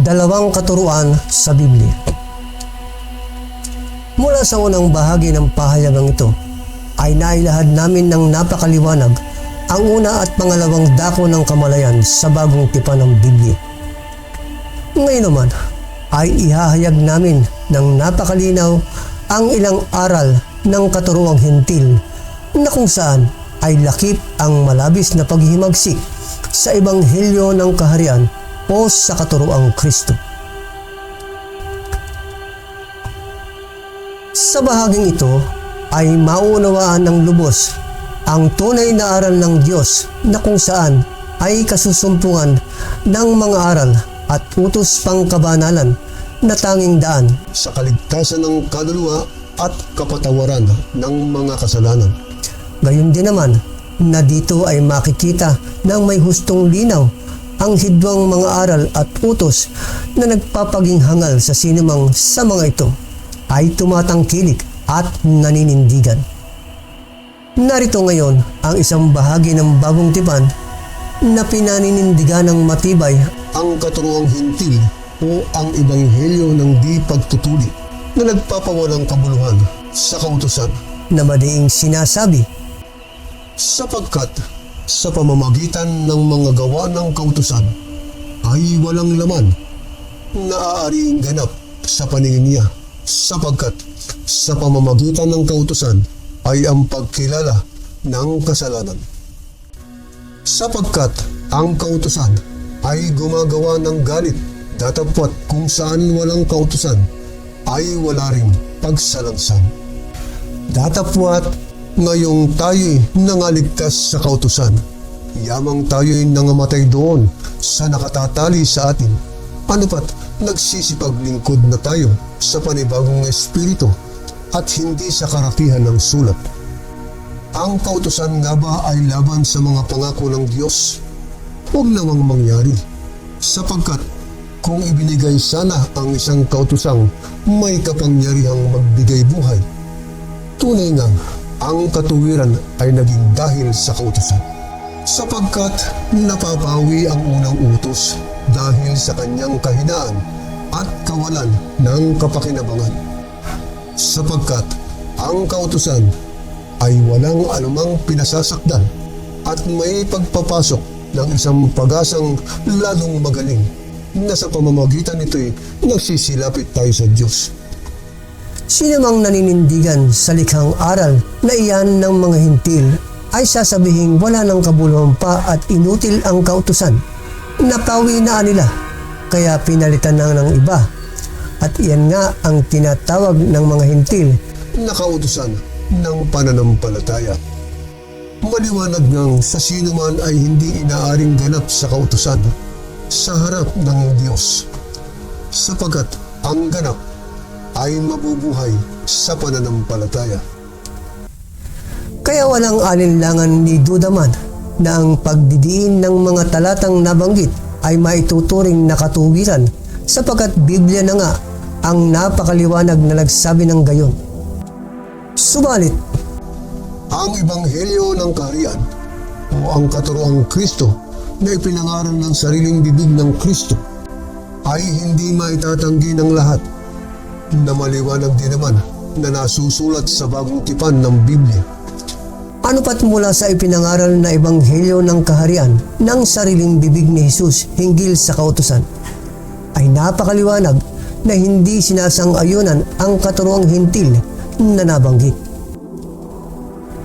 Dalawang katuruan sa Biblia. Mula sa unang bahagi ng pahayagang ito, ay nailahad namin ng napakaliwanag ang una at pangalawang dako ng kamalayan sa bagong tipan ng Biblia. Ngayon naman, ay ihahayag namin ng napakalinaw ang ilang aral ng katuruang hentil na kung saan ay lakip ang malabis na paghihimagsik sa ebanghelyo ng kaharian o sa katuroang Kristo. Sa bahaging ito ay maunawaan ng lubos ang tunay na aral ng Diyos na kung saan ay kasusumpungan ng mga aral at utos pangkabanalan na tanging daan sa kaligtasan ng kaluluwa at kapatawaran ng mga kasalanan. Gayon din naman na dito ay makikita ng may hustong linaw ang hidwang mga aral at utos na nagpapaging hangal sa sinumang sa mga ito ay tumatangkilik at naninindigan. Narito ngayon ang isang bahagi ng bagong tipan na pinaninindigan ng matibay Ang katuruang hintil o ang ebanghelyo ng di pagtutuli na nagpapawalang kabuluhan sa kautusan na madiing sinasabi sapagkat sa pamamagitan ng mga gawa ng kautusan ay walang laman na aariing ganap sa paningin niya sapagkat sa pamamagitan ng kautusan ay ang pagkilala ng kasalanan. Sapagkat ang kautusan ay gumagawa ng galit datapwat kung saan walang kautusan ay wala ring pagsalansan. Datapwat ngayong tayo'y nangaligtas sa kautusan. Yamang tayo'y nangamatay doon sa nakatatali sa atin. Ano pat nagsisipaglingkod na tayo sa panibagong espiritu at hindi sa karakihan ng sulat. Ang kautusan nga ba ay laban sa mga pangako ng Diyos? Huwag namang mangyari. Sapagkat kung ibinigay sana ang isang kautusang may kapangyarihang magbigay buhay, tunay nga ang katuwiran ay naging dahil sa kautusan. Sapagkat napapawi ang unang utos dahil sa kanyang kahinaan at kawalan ng kapakinabangan. Sapagkat ang kautusan ay walang anumang pinasasakdan at may pagpapasok ng isang pag-asang lalong magaling na sa pamamagitan nito'y nagsisilapit tayo sa Diyos. Sino mang naninindigan sa likhang aral na iyan ng mga hintil ay sasabihing wala ng kabuluhan pa at inutil ang kautusan. Napawi na nila, kaya pinalitan na ng iba. At iyan nga ang tinatawag ng mga hintil nakautusan ng pananampalataya. Maliwanag ngang sa sino man ay hindi inaaring ganap sa kautusan sa harap ng Diyos. Sapagat ang ganap ay mabubuhay sa pananampalataya. Kaya walang alinlangan ni Dudaman na ang pagdidiin ng mga talatang nabanggit ay maituturing na katuwiran sapagkat Biblia na nga ang napakaliwanag na nagsabi ng gayon. Subalit, Ang Ebanghelyo ng Kaharian o ang katuroang Kristo na ipinangaral ng sariling bibig ng Kristo ay hindi maitatanggi ng lahat na maliwanag din naman na nasusulat sa bagong tipan ng Biblia. Ano pat mula sa ipinangaral na ebanghelyo ng kaharian ng sariling bibig ni Jesus hinggil sa kautusan, ay napakaliwanag na hindi sinasang-ayunan ang katuroang hintil na nabanggit.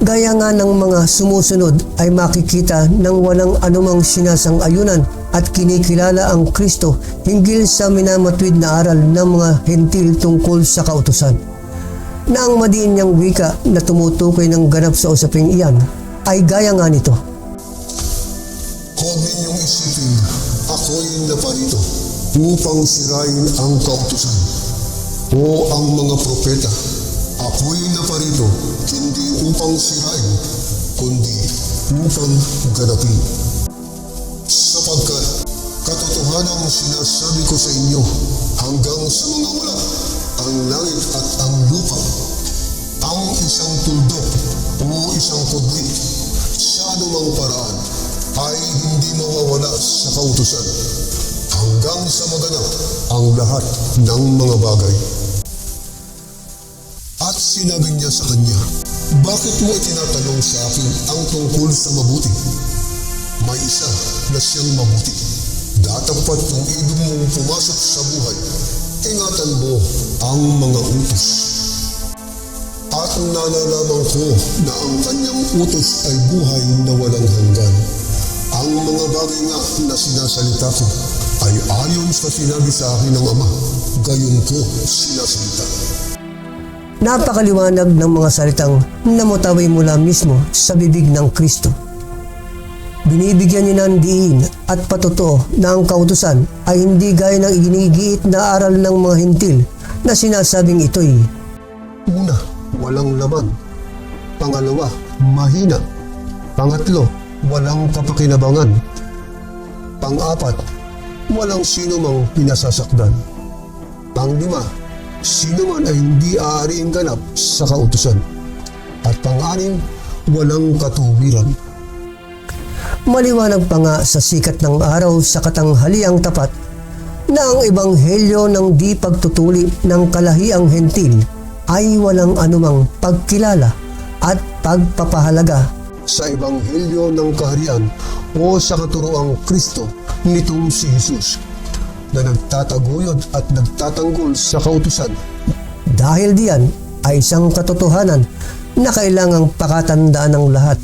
Gaya nga ng mga sumusunod ay makikita ng walang anumang sinasang-ayunan at kinikilala ang Kristo hinggil sa minamatwid na aral ng mga hentil tungkol sa kautusan. Na ang madiin wika na tumutukoy ng ganap sa usaping iyan ay gaya nga nito. Huwag ninyong isipin, ako'y naparito upang sirain ang kautusan o ang mga propeta. Ako'y naparito, hindi upang sirain, kundi upang ganapin. Sapagkat katotohanan ang sinasabi ko sa inyo hanggang sa mga wala, ang langit at ang lupa, ang isang tuldok o isang kudli sa anumang paraan ay hindi mawawala sa kautusan hanggang sa maganap ang lahat ng mga bagay. At sinabi niya sa kanya, Bakit mo itinatanong sa akin ang tungkol sa mabuti? May isa na siyang mabuti. Datapat kung ibig mong pumasok sa buhay, ingatan mo ang mga utos. At nalalaman ko na ang kanyang utos ay buhay na walang hanggan. Ang mga bagay nga na sinasalita ko ay ayon sa sinabi sa akin ng Ama, gayon ko sinasalita. Napakaliwanag ng mga salitang namutawi mula mismo sa bibig ng Kristo. Binibigyan niya ng diin at patotoo na ang kautusan ay hindi gaya ng iginigiit na aral ng mga hintil na sinasabing ito'y Una, walang laman. Pangalawa, mahina. Pangatlo, walang kapakinabangan. Pang-apat, walang sino mang pinasasakdan. Panglima, sino man ay hindi aariing ganap sa kautusan. At pang-anim, walang katuwiran. Maliwanag pa nga sa sikat ng araw sa katanghaliang tapat na ang ebanghelyo ng di pagtutuli ng kalahiang hentil ay walang anumang pagkilala at pagpapahalaga sa Ebanghelyo ng Kaharian o sa katuroang Kristo nitong si Jesus na nagtataguyod at nagtatanggol sa kautusan dahil diyan ay isang katotohanan na kailangang pakatandaan ng lahat.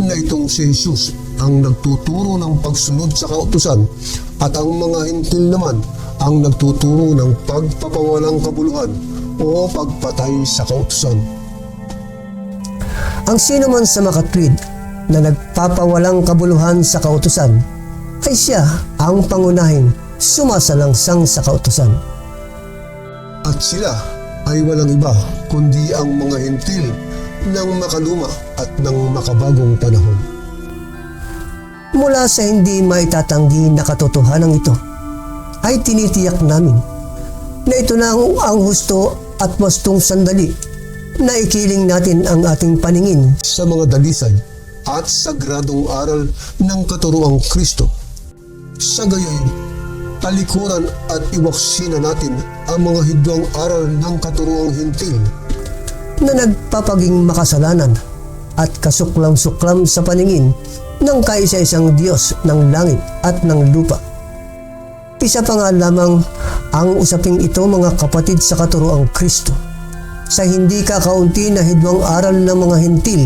na itong si Jesus ang nagtuturo ng pagsunod sa kautusan at ang mga hintil naman ang nagtuturo ng pagpapawalang kabuluhan o pagpatay sa kautusan. Ang sino man sa makatwid na nagpapawalang kabuluhan sa kautusan ay siya ang pangunahing sumasalangsang sa kautusan. At sila ay walang iba kundi ang mga hintil ng makaluma at ng makabagong panahon. Mula sa hindi maitatanggi na katotohanan ito, ay tinitiyak namin na ito na ang, ang husto at wastong sandali na ikiling natin ang ating paningin sa mga dalisay at sagradong aral ng katuroang Kristo. Sa gayon, talikuran at iwaksina natin ang mga hidwang aral ng katuroang hintil na nagpapaging makasalanan at kasuklam-suklam sa paningin ng kaisa-isang Diyos ng langit at ng lupa. Isa pa nga lamang ang usaping ito mga kapatid sa katuroang Kristo sa hindi kakaunti na hidwang aral ng mga hintil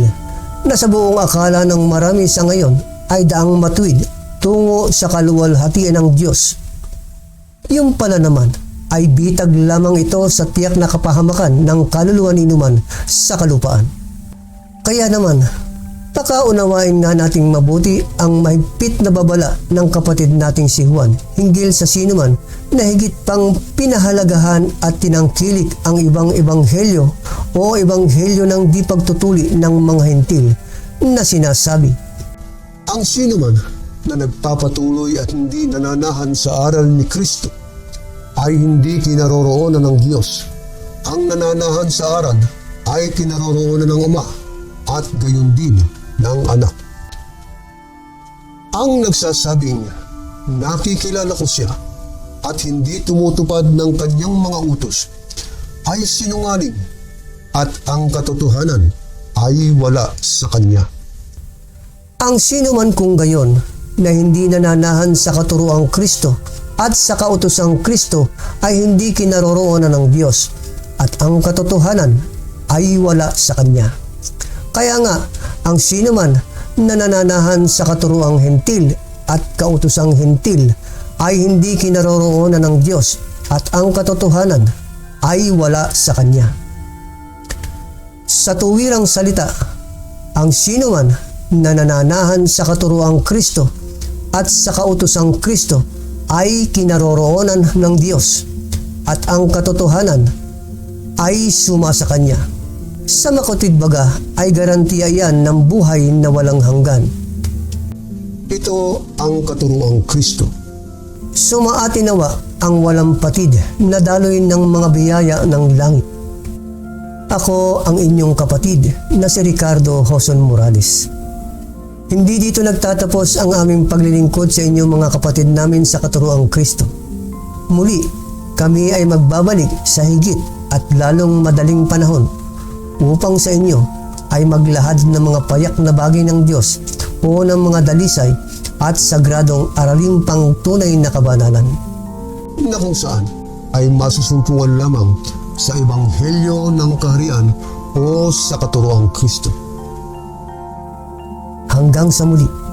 na sa buong akala ng marami sa ngayon ay daang matuwid tungo sa kaluwalhatian ng Diyos. Yung pala naman ay bitag lamang ito sa tiyak na kapahamakan ng kaluluwa ni Numan sa kalupaan. Kaya naman, pakaunawain nga nating mabuti ang mahigpit na babala ng kapatid nating si Juan hinggil sa sinuman na higit pang pinahalagahan at tinangkilik ang ibang ebanghelyo o ebanghelyo ng di pagtutuli ng mga hentil na sinasabi. Ang sino man na nagpapatuloy at hindi nananahan sa aral ni Kristo ay hindi kinaroroonan ng Diyos. Ang nananahan sa aral ay kinaroroonan ng Ama at gayon din ng Anak. Ang nagsasabing nakikilala ko siya at hindi tumutupad ng kanyang mga utos ay sinungaling at ang katotohanan ay wala sa kanya. Ang sino man kung gayon na hindi nananahan sa katuroang Kristo at sa kautosang Kristo ay hindi kinaroroonan ng Diyos at ang katotohanan ay wala sa Kanya. Kaya nga, ang sino man na nananahan sa katuroang hentil at kautosang hentil ay hindi kinaroroonan ng Diyos at ang katotohanan ay wala sa Kanya. Sa tuwirang salita, ang sino man na nananahan sa katuroang Kristo at sa kautosang Kristo ay kinaroroonan ng Diyos at ang katotohanan ay suma sa Kanya. Sa makotid baga ay garantiya yan ng buhay na walang hanggan. Ito ang katuruang Kristo. Sumaati nawa ang walang patid na daloy ng mga biyaya ng langit. Ako ang inyong kapatid na si Ricardo Hoson Morales. Hindi dito nagtatapos ang aming paglilingkod sa inyong mga kapatid namin sa katuruang Kristo. Muli, kami ay magbabalik sa higit at lalong madaling panahon upang sa inyo ay maglahad ng mga payak na bagay ng Diyos o ng mga dalisay at sagradong araling pang tunay na kabanalan. na kung saan ay masusumpungan lamang sa Ebanghelyo ng Kaharian o sa katuroang Kristo. Hanggang sa muli.